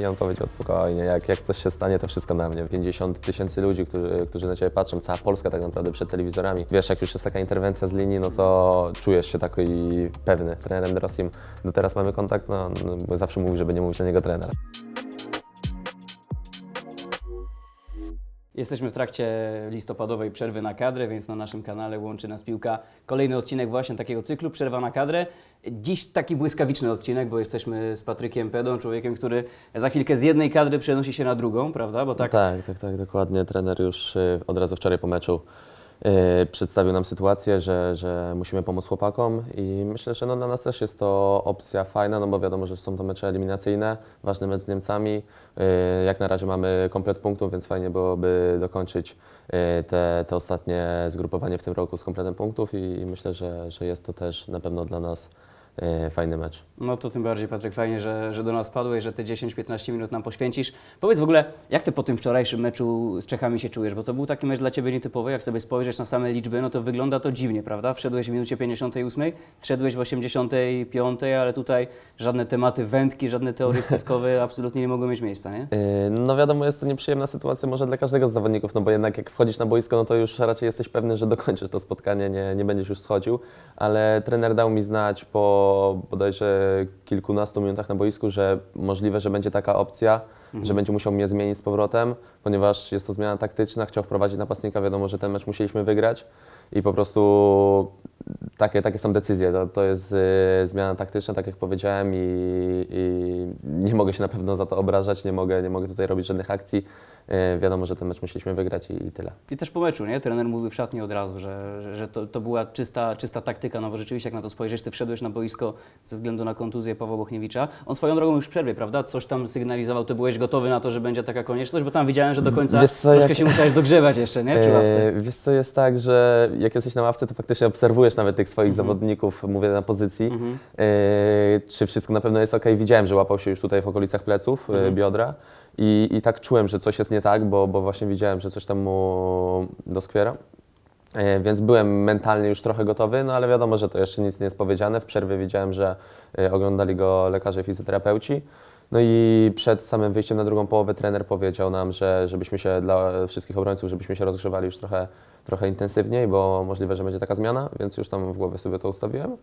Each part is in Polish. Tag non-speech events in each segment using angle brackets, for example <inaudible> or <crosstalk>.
I on powiedział spokojnie, jak, jak coś się stanie, to wszystko na mnie. 50 tysięcy ludzi, którzy, którzy na Ciebie patrzą, cała Polska tak naprawdę przed telewizorami. Wiesz, jak już jest taka interwencja z linii, no to czujesz się taki pewny. Trenerem Rosim do teraz mamy kontakt, no, no zawsze mówi, żeby nie mówić o niego trener. Jesteśmy w trakcie listopadowej przerwy na kadrę, więc na naszym kanale łączy nas piłka. Kolejny odcinek właśnie takiego cyklu, przerwa na kadrę. Dziś taki błyskawiczny odcinek, bo jesteśmy z Patrykiem Pedą, człowiekiem, który za chwilkę z jednej kadry przenosi się na drugą, prawda? Bo tak, tak, tak, tak, dokładnie. Trener już y, od razu wczoraj po meczu przedstawił nam sytuację, że, że musimy pomóc chłopakom i myślę, że no, dla nas też jest to opcja fajna, no bo wiadomo, że są to mecze eliminacyjne, ważny mecz z Niemcami. Y, Jak na razie mamy komplet punktów, więc fajnie byłoby dokończyć y, te, te ostatnie zgrupowanie w tym roku z kompletem punktów i, i myślę, że, że jest to też na pewno dla nas fajny mecz. no to tym bardziej Patryk, fajnie, że, że do nas padłeś, że te 10-15 minut nam poświęcisz. Powiedz w ogóle, jak ty po tym wczorajszym meczu z Czechami się czujesz? Bo to był taki mecz dla Ciebie nietypowy, jak sobie spojrzysz na same liczby, no to wygląda to dziwnie, prawda? Wszedłeś w minucie 58, zszedłeś w 85, ale tutaj żadne tematy wędki, żadne teorie <laughs> spiskowe absolutnie nie mogą mieć miejsca, nie? Yy, No wiadomo, jest to nieprzyjemna sytuacja może dla każdego z zawodników, no bo jednak jak wchodzisz na boisko, no to już raczej jesteś pewny, że dokończysz to spotkanie, nie, nie będziesz już schodził, ale trener dał mi znać po bodajże kilkunastu minutach na boisku, że możliwe, że będzie taka opcja, że będzie musiał mnie zmienić z powrotem, ponieważ jest to zmiana taktyczna, chciał wprowadzić napastnika, wiadomo, że ten mecz musieliśmy wygrać i po prostu takie, takie są decyzje. To, to jest y, zmiana taktyczna, tak jak powiedziałem, i, i nie mogę się na pewno za to obrażać, nie mogę, nie mogę tutaj robić żadnych akcji. Y, wiadomo, że ten mecz musieliśmy wygrać i, i tyle. I też po meczu, nie? Trener mówił w szatni od razu, że, że, że to, to była czysta, czysta taktyka, no bo rzeczywiście jak na to spojrzysz, ty wszedłeś na boisko ze względu na kontuzję Pawła Bochniewicza. On swoją drogą już w przerwie, prawda? Coś tam sygnalizował, ty byłeś gotowy na to, że będzie taka konieczność, bo tam widziałem, że do końca co, troszkę jak- się musiałeś dogrzewać jeszcze, nie? Przy ławce. E, Wiesz co, jest tak, że jak jesteś na ławce, to faktycznie obserwujesz nawet tych swoich Mhm. zawodników, mówię na pozycji, e, czy wszystko na pewno jest ok. Widziałem, że łapał się już tutaj w okolicach pleców, e, Mhm. biodra i, i tak czułem, że coś jest nie tak, bo, bo właśnie widziałem, że coś tam mu doskwiera. E, Więc byłem mentalnie już trochę gotowy, no ale wiadomo, że to jeszcze nic nie jest powiedziane. W przerwie widziałem, że e, oglądali go lekarze i fizjoterapeuci. No i przed samym wyjściem na drugą połowę trener powiedział nam, że żebyśmy się dla wszystkich obrońców, żebyśmy się rozgrzewali już trochę, trochę intensywniej, bo możliwe, że będzie taka zmiana, więc już tam w głowie sobie to ustawiłem.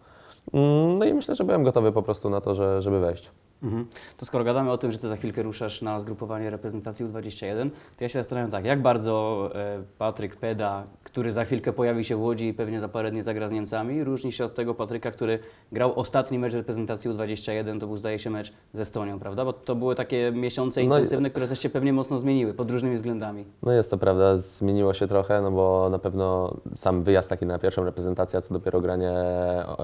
Mm, No i myślę, że byłem gotowy po prostu na to, że, żeby wejść. Mhm. To skoro gadamy o tym, że ty za chwilkę ruszasz na zgrupowanie reprezentacji U21, to ja się zastanawiam tak, jak bardzo e, Patryk Peda, który za chwilkę pojawi się w Łodzi i pewnie za parę dni zagra z Niemcami, różni się od tego Patryka, który grał ostatni mecz reprezentacji U21, to był zdaje się mecz z Estonią, prawda? Bo to były takie miesiące No i- intensywne, które też się pewnie mocno zmieniły pod różnymi względami. No jest to prawda, zmieniło się trochę, no bo na pewno sam wyjazd taki na pierwszą reprezentację, a co dopiero granie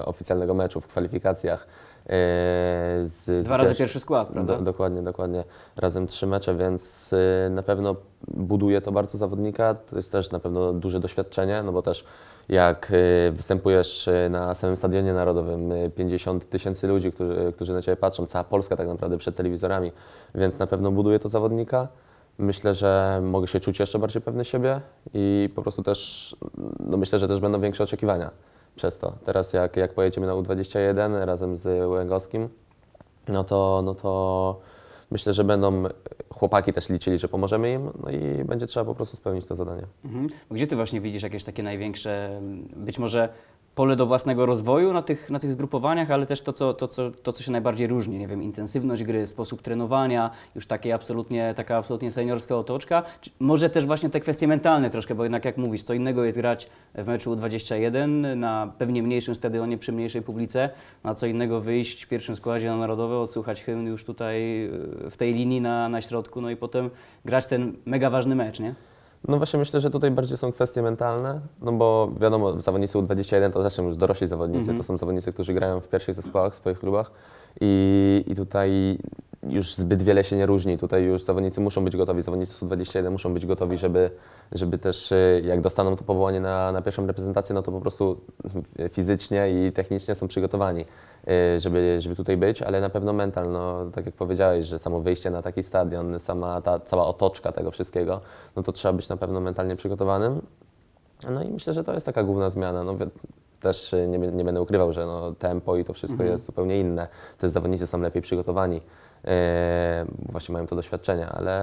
oficjalnego meczu w kwalifikacjach. E, Z, z Dwa razy pierwszy- pierwszy skład, prawda? Do, dokładnie, dokładnie. Razem trzy mecze, więc y, na pewno buduje to bardzo zawodnika. To jest też na pewno duże doświadczenie, no bo też jak y, występujesz y, na samym stadionie narodowym, y, 50 tysięcy ludzi, którzy, którzy na Ciebie patrzą, cała Polska tak naprawdę przed telewizorami, więc na pewno buduje to zawodnika. Myślę, że mogę się czuć jeszcze bardziej pewny siebie i po prostu też, no myślę, że też będą większe oczekiwania przez to. Teraz jak, jak pojedziemy na U21 razem z Łęgowskim, no to, no to myślę, że będą chłopaki też liczyli, że pomożemy im, no i będzie trzeba po prostu spełnić to zadanie. Mhm. Gdzie ty właśnie widzisz jakieś takie największe, być może pole do własnego rozwoju na tych, na tych zgrupowaniach, ale też to co, to, co, to, co się najbardziej różni, nie wiem, intensywność gry, sposób trenowania, już takie absolutnie, taka absolutnie seniorska otoczka, może też właśnie te kwestie mentalne troszkę, bo jednak jak mówisz, co innego jest grać w meczu 21 na pewnie mniejszym stadionie, przy mniejszej publice, a co innego wyjść w pierwszym składzie na Narodowe, odsłuchać hymn już tutaj y, w tej linii na, na środku, no i potem grać ten mega ważny mecz, nie? No właśnie myślę, że tutaj bardziej są kwestie mentalne, no bo wiadomo, zawodnicy U21 to zresztą już dorośli zawodnicy, to są zawodnicy, którzy grają w pierwszych zespołach w swoich klubach. I, i tutaj już zbyt wiele się nie różni. Tutaj już zawodnicy muszą być gotowi, zawodnicy U21 muszą być gotowi, żeby, żeby też y, jak dostaną to powołanie na, na pierwszą reprezentację, no to po prostu <laughs> fizycznie i technicznie są przygotowani, y, żeby, żeby tutaj być, ale na pewno mental, no tak jak powiedziałeś, że samo wyjście na taki stadion, sama ta cała otoczka tego wszystkiego, no to trzeba być na pewno mentalnie przygotowanym. No i myślę, że to jest taka główna zmiana. No, też y, nie, nie będę ukrywał, że no, tempo i to wszystko jest zupełnie inne. Też zawodnicy są lepiej przygotowani, właśnie mają to doświadczenie, ale,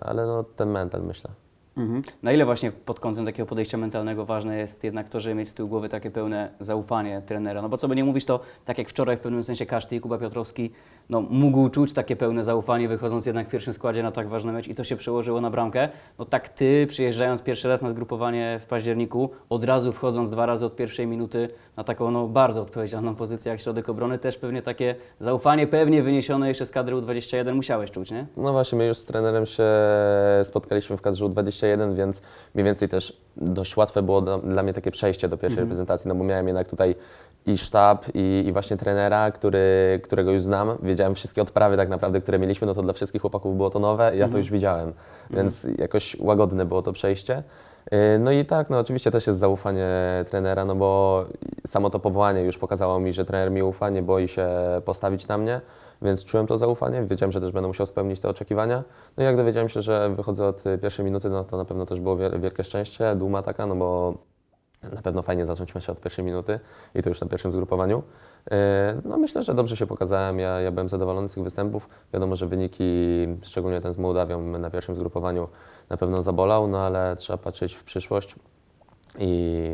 ale no, ten mental myślę. Mhm. Na ile właśnie pod kątem takiego podejścia mentalnego ważne jest jednak to, żeby mieć z tyłu głowy takie pełne zaufanie trenera? No bo co by nie mówić, to tak jak wczoraj w pewnym sensie każdy i Kuba Piotrowski no, mógł czuć takie pełne zaufanie, wychodząc jednak w pierwszym składzie na tak ważny mecz i to się przełożyło na bramkę. No tak ty, przyjeżdżając pierwszy raz na zgrupowanie w październiku, od razu wchodząc dwa razy od pierwszej minuty na taką no, bardzo odpowiedzialną pozycję jak środek obrony, też pewnie takie zaufanie pewnie wyniesione jeszcze z kadry U21 musiałeś czuć, nie? No właśnie, my już z trenerem się spotkaliśmy w kadrze U21, więc mniej więcej też dość łatwe było do, dla mnie takie przejście do pierwszej reprezentacji, no bo miałem jednak tutaj i sztab, i, i właśnie trenera, który, którego już znam. Wiedziałem wszystkie odprawy tak naprawdę, które mieliśmy, no to dla wszystkich chłopaków było to nowe, ja to już widziałem, więc jakoś łagodne było to przejście. Yy, No i tak, no oczywiście też jest zaufanie trenera, no bo samo to powołanie już pokazało mi, że trener mi ufa, nie boi się postawić na mnie, więc czułem to zaufanie, wiedziałem, że też będę musiał spełnić te oczekiwania. No i jak dowiedziałem się, że wychodzę od y, pierwszej minuty, no to na pewno też było wiel- wielkie szczęście, duma taka, no bo na pewno fajnie zacząć mecz od pierwszej minuty i to już na pierwszym zgrupowaniu. Yy, No myślę, że dobrze się pokazałem, ja, ja byłem zadowolony z tych występów. Wiadomo, że wyniki, szczególnie ten z Mołdawią na pierwszym zgrupowaniu na pewno zabolał, no ale trzeba patrzeć w przyszłość i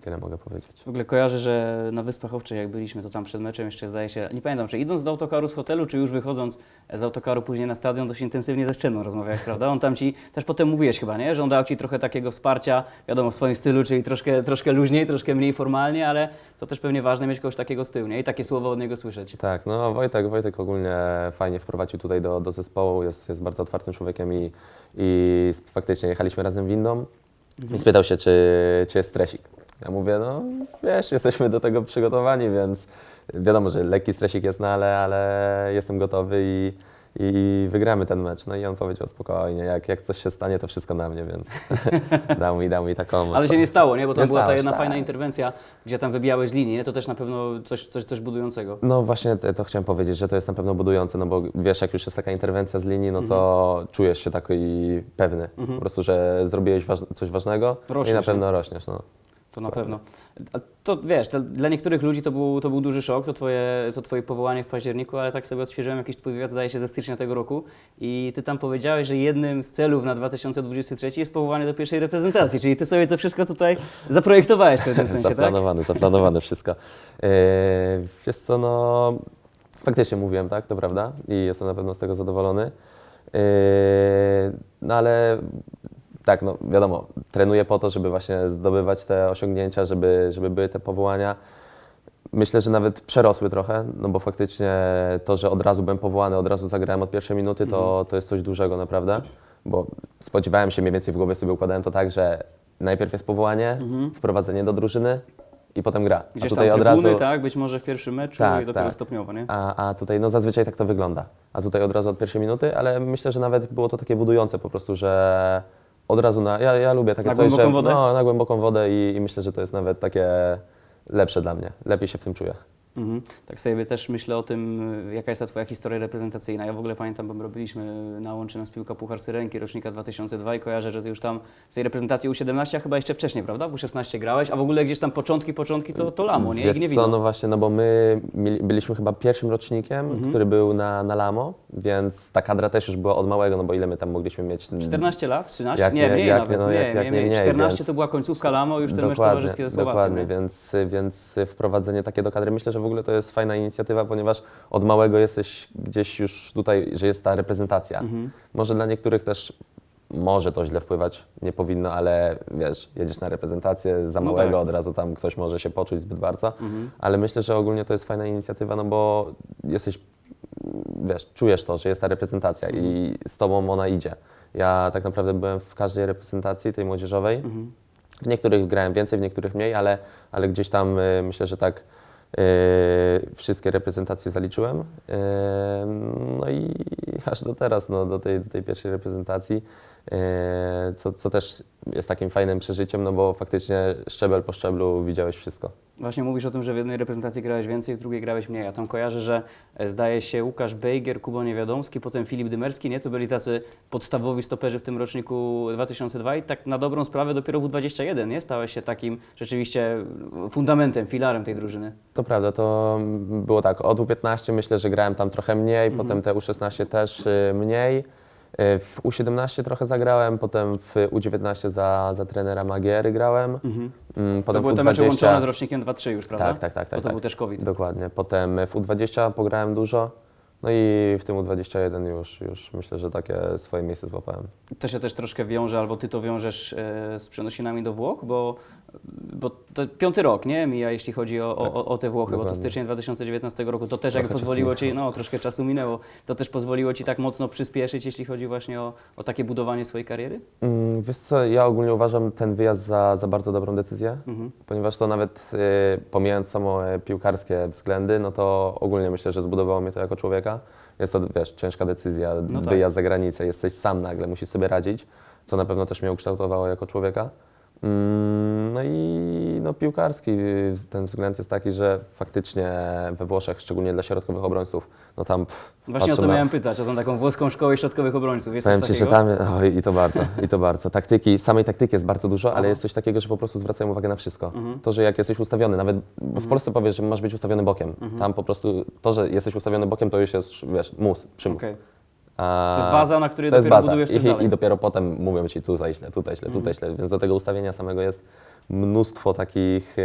tyle mogę powiedzieć. W ogóle kojarzę, że na Wyspach Owczych jak byliśmy, to tam przed meczem jeszcze zdaje się, nie pamiętam, czy idąc do autokaru z hotelu, czy już wychodząc z autokaru później na stadion, dość intensywnie ze Szczeną rozmawiałeś, prawda? On tam Ci, też potem mówiłeś chyba, nie? Że on dał Ci trochę takiego wsparcia, wiadomo, w swoim stylu, czyli troszkę, troszkę luźniej, troszkę mniej formalnie, ale to też pewnie ważne mieć kogoś takiego z tyłu, nie? I takie słowo od niego słyszeć. Tak, no Wojtek, Wojtek ogólnie fajnie wprowadził tutaj do, do zespołu, jest, jest bardzo otwartym człowiekiem i, i faktycznie jechaliśmy razem windą i spytał się, czy, czy jest stresik. Ja mówię, no wiesz, jesteśmy do tego przygotowani, więc wiadomo, że lekki stresik jest, no ale, ale jestem gotowy i, i wygramy ten mecz. No i on powiedział spokojnie, jak, jak coś się stanie, to wszystko na mnie, więc <laughs> dał mi, dał mi taką... Ale się nie stało, nie? Bo to Nie była ta stało się, jedna tak. fajna interwencja, gdzie tam wybijałeś nie? To też na pewno coś, coś, coś budującego. No właśnie to chciałem powiedzieć, że to jest na pewno budujące, no bo wiesz, jak już jest taka interwencja z linii, no to czujesz się taki pewny, po prostu, że zrobiłeś waż coś ważnego i na Rośniesz, pewno rośniesz. No. To na pewno. A to wiesz, to, dla niektórych ludzi to był, to był duży szok, to twoje, to twoje powołanie w październiku, ale tak sobie odświeżyłem jakiś twój wywiad, zdaje się, ze stycznia tego roku i ty tam powiedziałeś, że jednym z celów na 2023 jest powołanie do pierwszej reprezentacji, czyli ty sobie to wszystko tutaj zaprojektowałeś w pewnym sensie, tak? zaplanowane, zaplanowane wszystko. Yy, wiesz co, no faktycznie mówiłem, tak, to prawda i jestem na pewno z tego zadowolony. Yy, no ale tak, no wiadomo, trenuję po to, żeby właśnie zdobywać te osiągnięcia, żeby, żeby były te powołania. Myślę, że nawet przerosły trochę, no bo faktycznie to, że od razu byłem powołany, od razu zagrałem od pierwszej minuty, to, to jest coś dużego naprawdę, bo spodziewałem się mniej więcej w głowie sobie układałem to tak, że najpierw jest powołanie, wprowadzenie do drużyny i potem gra. Gdzieś tutaj tam od trybuny, razu, tak? Być może w pierwszym meczu Tak, i dopiero tak. stopniowo, nie? a, a tutaj no zazwyczaj tak to wygląda. A tutaj od razu od pierwszej minuty, ale myślę, że nawet było to takie budujące po prostu, że od razu na. Ja, ja lubię takie Na coś, głęboką że, wodę? No, na głęboką wodę i, i myślę, że to jest nawet takie lepsze dla mnie. Lepiej się w tym czuję. Mhm. Tak sobie też myślę o tym, jaka jest ta Twoja historia reprezentacyjna. Ja w ogóle pamiętam, bo robiliśmy na łączy nas piłka Puchar Syrenki rocznika 2002 i kojarzę, że Ty już tam w tej reprezentacji U17, a chyba jeszcze wcześniej, prawda? W U16 grałeś, a w ogóle gdzieś tam początki, początki to, to Lamo, nie? I Wiesz Gniewino. co, no właśnie, no bo my mieli, byliśmy chyba pierwszym rocznikiem, Mhm. który był na, na Lamo, więc ta kadra też już była od małego, no bo ile my tam mogliśmy mieć? 14 lat? 13? Jak nie, nie- mniej jak nawet. nie, no, nie, jak- jak nie, nie mniej. mniej, 14 więc- to była końcówka Lamo, już ten mecz towarzyski ze Słowacją. Dokładnie, nie? więc, więc wprowadzenie takie do kadry, myślę, że w ogóle to jest fajna inicjatywa, ponieważ od małego jesteś gdzieś już tutaj, że jest ta reprezentacja. Mhm. Może dla niektórych też może to źle wpływać, nie powinno, ale wiesz, jedziesz na reprezentację, za No małego tak. od razu tam ktoś może się poczuć zbyt bardzo, Mhm. ale myślę, że ogólnie to jest fajna inicjatywa, no bo jesteś, wiesz, czujesz to, że jest ta reprezentacja i z tobą ona idzie. Ja tak naprawdę byłem w każdej reprezentacji tej młodzieżowej, Mhm. w niektórych grałem więcej, w niektórych mniej, ale, ale gdzieś tam y, myślę, że tak wszystkie reprezentacje zaliczyłem. Y, no i aż do teraz, no, do, tej, do tej pierwszej reprezentacji. E, co, co też jest takim fajnym przeżyciem, no bo faktycznie szczebel po szczeblu widziałeś wszystko. Właśnie mówisz o tym, że w jednej reprezentacji grałeś więcej, w drugiej grałeś mniej. Ja tam kojarzę, że e, zdaje się Łukasz Bejger, Kuba Niewiadomski, potem Filip Dymerski, nie? To byli tacy podstawowi stoperzy w tym roczniku 2002 i tak na dobrą sprawę dopiero w 21 nie? Stałeś się takim rzeczywiście fundamentem, filarem tej drużyny. To prawda, to było tak, od U15 myślę, że grałem tam trochę mniej, Mhm. potem te U16 też y, mniej. W U17 trochę zagrałem, potem w U19 za, za trenera Magiery grałem. Mm, To Potem były w te mecze U20 łączone z rocznikiem 2-3 już, prawda? Tak, tak, tak. tak Bo to tak. był też COVID. Dokładnie. Potem w U20 pograłem dużo. No i w tym U21 już, już myślę, że takie swoje miejsce złapałem. To się też troszkę wiąże, albo ty to wiążesz e, z przenosinami do Włoch, bo, bo to piąty rok, nie? Mija, jeśli chodzi o, o, o te Włochy, bo to dokładnie. styczeń 2019 roku, to też jakby Trochę czasu pozwoliło ci, minęło. no troszkę czasu minęło, to też pozwoliło ci tak mocno przyspieszyć, jeśli chodzi właśnie o, o takie budowanie swojej kariery? Mm, Wiesz co, ja ogólnie uważam ten wyjazd za, za bardzo dobrą decyzję, ponieważ to nawet y, pomijając samo e, piłkarskie względy, no to ogólnie myślę, że zbudowało mnie to jako człowieka. Jest to, wiesz, ciężka decyzja, No tak. wyjazd za granicę, jesteś sam nagle, musisz sobie radzić, co na pewno też mnie ukształtowało jako człowieka. Mm, No i no, piłkarski ten względ jest taki, że faktycznie we Włoszech, szczególnie dla środkowych obrońców, no tam Właśnie o to na- miałem pytać, o tą taką włoską szkołę środkowych obrońców. Jest coś Powiem Ci, że takiego? tam, oj, i to bardzo, i to bardzo. Taktyki, samej taktyki jest bardzo dużo, ale jest coś takiego, że po prostu zwracają uwagę na wszystko. Mhm. To, że jak jesteś ustawiony, nawet w Polsce powiesz, że masz być ustawiony bokiem. Mhm. Tam po prostu to, że jesteś ustawiony bokiem, to już jest, wiesz, mus, przymus. Okej. To jest baza, na której to jest dopiero baza. budujesz coś I, dalej. Mhm. I dopiero potem mówią Ci tutaj źle, tutaj źle, tutaj źle. Więc do tego ustawienia samego jest mnóstwo takich e,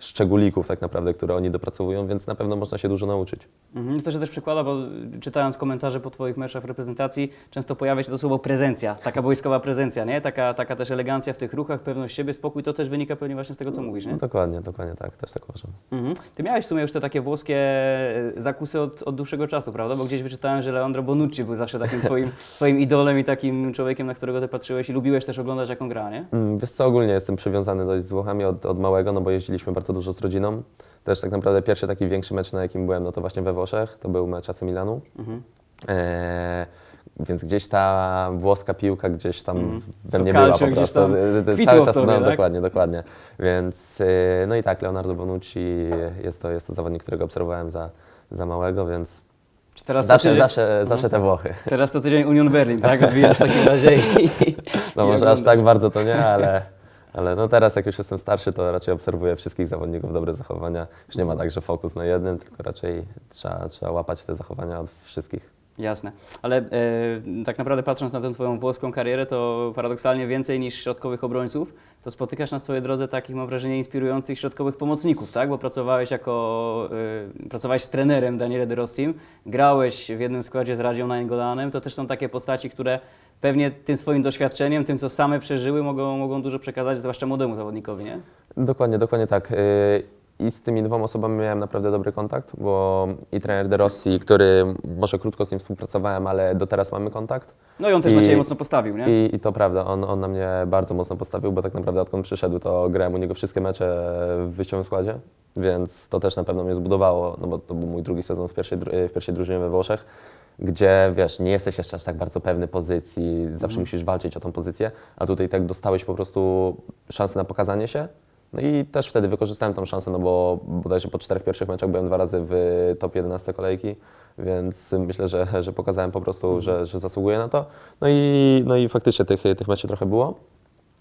szczególików tak naprawdę, które oni dopracowują, więc na pewno można się dużo nauczyć. Mhm. To się też przekłada, bo czytając komentarze po Twoich meczach w reprezentacji, często pojawia się to słowo prezencja, taka wojskowa prezencja, nie? Taka, taka też elegancja w tych ruchach, pewność siebie, spokój, to też wynika pewnie właśnie z tego, co mówisz, nie? No, dokładnie, dokładnie tak, też tak uważam. Mhm. Ty miałeś w sumie już te takie włoskie e, zakusy od, od dłuższego czasu, prawda? Bo gdzieś wyczytałem, że Leandro Bonucci był zawsze takim twoim, <laughs> twoim idolem i takim człowiekiem, na którego ty patrzyłeś i lubiłeś też oglądać, jak on gra, nie? Mm, Wiesz co, ogólnie jestem przywiązany dość z Włochami od, od małego, no bo jeździliśmy bardzo dużo z rodziną. Też tak naprawdę pierwszy taki większy mecz, na jakim byłem, no to właśnie we Włoszech, to był mecz AC Milanu. Mhm. Eee, więc gdzieś ta włoska piłka gdzieś tam Mhm. we mnie była po gdzieś prostu. tam y, y, kwitło Cały czas, tobie, no tak? dokładnie, dokładnie. Więc, no i tak, Leonardo Bonucci jest to, jest to zawodnik, którego obserwowałem za, za małego, więc Czy teraz zawsze, tydzień, zawsze, zawsze te Włochy. teraz co tydzień Union Berlin, tak? Odbijasz w takim razie i, <laughs> No i może aż tak bardzo to nie, ale, ale no teraz jak już jestem starszy, to raczej obserwuję wszystkich zawodników, dobre zachowania. Już nie ma tak, że fokus na jednym, tylko raczej trzeba, trzeba łapać te zachowania od wszystkich. Jasne, ale e, tak naprawdę patrząc na tę Twoją włoską karierę, to paradoksalnie więcej niż środkowych obrońców, to spotykasz na swojej drodze takich, mam wrażenie, inspirujących środkowych pomocników, tak? Bo pracowałeś jako, e, pracowałeś z trenerem Daniele De Rossim, grałeś w jednym składzie z Radzią Nainggolandem, to też są takie postaci, które pewnie tym swoim doświadczeniem, tym co same przeżyły, mogą, mogą dużo przekazać, zwłaszcza młodemu zawodnikowi, nie? Dokładnie, dokładnie tak. Yy, I z tymi dwoma osobami miałem naprawdę dobry kontakt, bo i trener De Rossi, który może krótko z nim współpracowałem, ale do teraz mamy kontakt. No i on też na Ciebie mocno postawił, nie? I, I to prawda, on, on na mnie bardzo mocno postawił, bo tak naprawdę odkąd przyszedł, to grałem u niego wszystkie mecze w wyjściowym składzie, więc to też na pewno mnie zbudowało, no bo to był mój drugi sezon w pierwszej, dru- w pierwszej drużynie we Włoszech, gdzie wiesz, nie jesteś jeszcze aż tak bardzo pewny pozycji, zawsze musisz walczyć o tą pozycję, a tutaj tak dostałeś po prostu szansę na pokazanie się. No i też wtedy wykorzystałem tą szansę, no bo bodajże po czterech pierwszych meczach byłem dwa razy w top 11 kolejki, więc myślę, że, że pokazałem po prostu, że, że zasługuję na to. No i, no i faktycznie tych, tych meczów trochę było.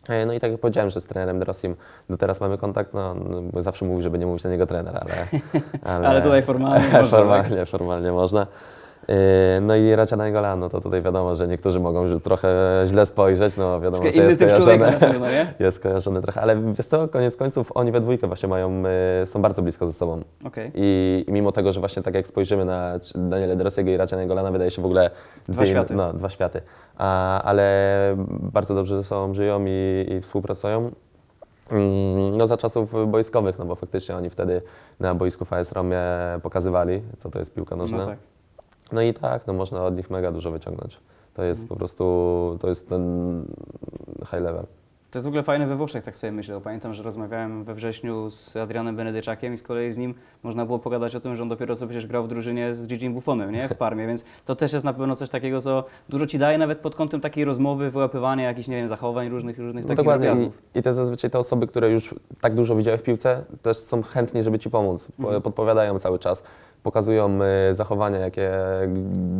E, No i tak jak powiedziałem, że z trenerem Drossim do teraz mamy kontakt, no, no zawsze mówi, żeby nie mówić na niego trener, ale... <laughs> Ale tutaj formalnie można, tak? formalnie, formalnie można. E, No i Racia Nainggolan, no to tutaj wiadomo, że niektórzy mogą już trochę źle spojrzeć, no wiadomo, że jest kojarzone, pewno, <laughs> jest kojarzony trochę, ale wiesz co, koniec końców oni we dwójkę właśnie mają, e, są bardzo blisko ze sobą. Okej. I, I mimo tego, że właśnie tak jak spojrzymy na Daniela Drosiego i Racia Naingolana, wydaje się w ogóle Dwa dwie- światy. No, dwa światy. A, ale bardzo dobrze ze sobą żyją i, i współpracują. Mm, No za czasów boiskowych, no bo faktycznie oni wtedy na boisku VS Romie pokazywali, co to jest piłka nożna. No tak. No i tak, no można od nich mega dużo wyciągnąć. To jest Mhm. po prostu, to jest ten high level. To jest w ogóle fajne we Włoszech, tak sobie myślę. Pamiętam, że rozmawiałem we wrześniu z Adrianem Benedyczakiem i z kolei z nim można było pogadać o tym, że on dopiero co przecież grał w drużynie z Gigi Buffonem, nie? W Parmie, więc to też jest na pewno coś takiego, co dużo ci daje nawet pod kątem takiej rozmowy, wyłapywania jakichś, nie wiem, zachowań różnych, różnych No takich dokładnie. I, drobiazgów. I te zazwyczaj te osoby, które już tak dużo widziały w piłce, też są chętni, żeby ci pomóc. Po- Mhm. Podpowiadają cały czas. Pokazują y, zachowania, jakie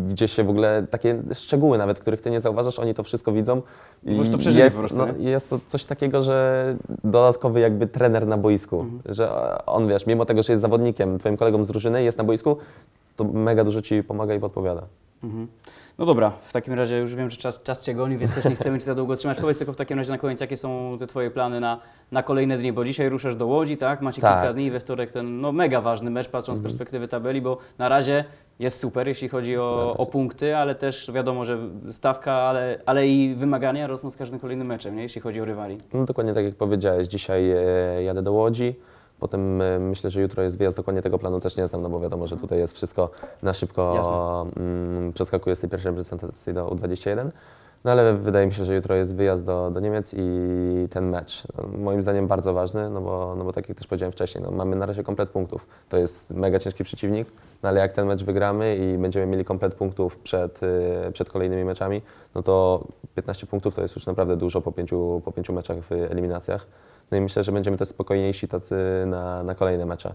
gdzieś się w ogóle, takie szczegóły nawet, których ty nie zauważasz, oni to wszystko widzą. Bo już to przeżyli jest, po prostu, no, jest to coś takiego, że dodatkowy jakby trener na boisku, Mhm. że on wiesz, mimo tego, że jest zawodnikiem, twoim kolegą z drużyny, jest na boisku, to mega dużo ci pomaga i podpowiada. Mhm. No dobra, w takim razie już wiem, że czas, czas Cię goni, więc też nie chcemy Cię za długo trzymać. Powiedz tylko w takim razie na koniec, jakie są te Twoje plany na, na kolejne dni, bo dzisiaj ruszasz do Łodzi, tak? Macie Tak. kilka dni, we wtorek ten no, mega ważny mecz, patrząc z perspektywy tabeli, bo na razie jest super, jeśli chodzi o, o punkty, ale też wiadomo, że stawka, ale, ale i wymagania rosną z każdym kolejnym meczem, nie? jeśli chodzi o rywali. No dokładnie tak jak powiedziałeś, dzisiaj e, jadę do Łodzi, potem e, myślę, że jutro jest wyjazd, dokładnie tego planu też nie znam, no bo wiadomo, że tutaj jest wszystko na szybko, Jasne. mm, przeskakuję z tej pierwszej reprezentacji do U21, no ale wydaje mi się, że jutro jest wyjazd do, do Niemiec i ten mecz, no, moim zdaniem bardzo ważny, no bo, no bo tak jak też powiedziałem wcześniej, no mamy na razie komplet punktów, to jest mega ciężki przeciwnik, no ale jak ten mecz wygramy i będziemy mieli komplet punktów przed, e, przed kolejnymi meczami, no to 15 punktów to jest już naprawdę dużo po pięciu, po pięciu meczach w eliminacjach. No i myślę, że będziemy też spokojniejsi tacy na, na kolejne mecze.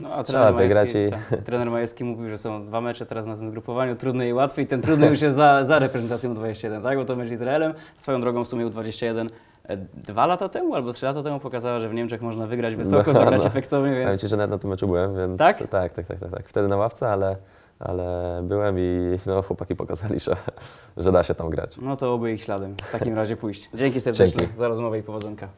No, a Trzeba trener wygrać Majewski, tak, <laughs> trener Majewski mówił, że są dwa mecze teraz na tym zgrupowaniu, trudny i łatwy i ten trudny już jest za, za reprezentacją U21, tak? Bo to mecz z Izraelem, swoją drogą w sumie U21 e, dwa lata temu albo trzy lata temu pokazała, że w Niemczech można wygrać wysoko, No, zagrać no. efektownie, więc Ci, że nawet na tym meczu byłem, więc Tak? tak, tak, tak, tak, tak. Wtedy na ławce, ale, ale byłem i no, chłopaki pokazali, że, że da się tam grać. no to oby ich śladem w takim razie pójść. Dzięki serdecznie Dzięki. za rozmowę i powodzonka.